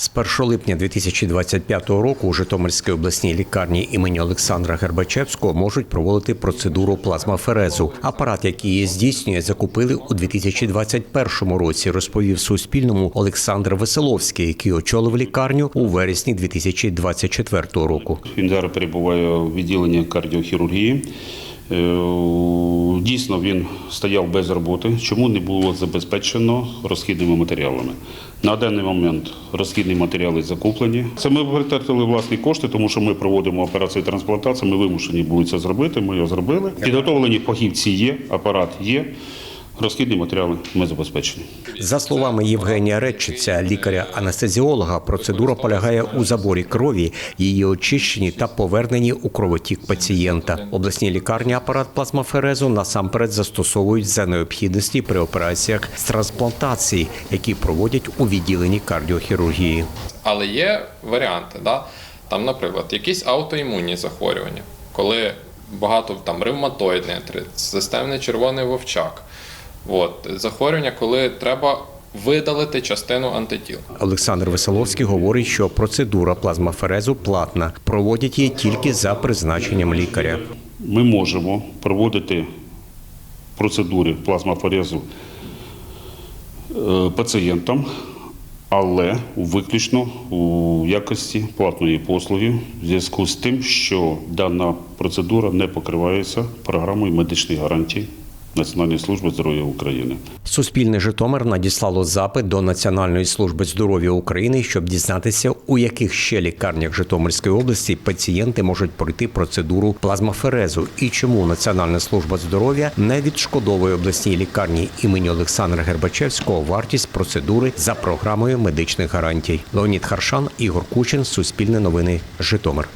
З 1 липня 2025 року у Житомирській обласній лікарні імені Олександра Гербачевського можуть проводити процедуру плазмаферезу. Апарат, який її здійснює, закупили у 2021 році. Розповів Суспільному Олександр Веселовський, який очолив лікарню у вересні 2024 року. Він зараз перебуває у відділенні кардіохірургії. Дійсно, він стояв без роботи. Чому не було забезпечено розхідними матеріалами? На даний момент розхідні матеріали закуплені. Це ми витратили власні кошти, тому що ми проводимо операцію трансплантації. Ми вимушені були це зробити. Ми його зробили. Підготовлені фахівці є, апарат є. Розхідні матеріали ми забезпечені. За словами Євгенія Редчиця, лікаря-анестезіолога, процедура полягає у заборі крові, її очищенні та поверненні у кровотік пацієнта. Обласні лікарні апарат плазмаферезу насамперед застосовують за необхідності при операціях з трансплантації, які проводять у відділенні кардіохірургії. Але є варіанти, да? там, наприклад, якісь аутоімунні захворювання, коли багато там ревматоїдний артрит, системний червоний вовчак. От, захворювання, коли треба видалити частину антитіл. Олександр Веселовський говорить, що процедура плазмаферезу платна. Проводять її тільки за призначенням лікаря. Ми можемо проводити процедури плазмафорезу е, пацієнтам, але виключно у якості платної послуги в зв'язку з тим, що дана процедура не покривається програмою медичних гарантій Національної служби здоров'я України. Суспільне Житомир надіслало запит до Національної служби здоров'я України, щоб дізнатися, у яких ще лікарнях Житомирської області пацієнти можуть пройти процедуру плазмаферезу і чому Національна служба здоров'я не відшкодовує обласній лікарні імені Олександра Гербачевського вартість процедури за програмою медичних гарантій. Леонід Харшан, Ігор Кучин, Суспільне новини, Житомир.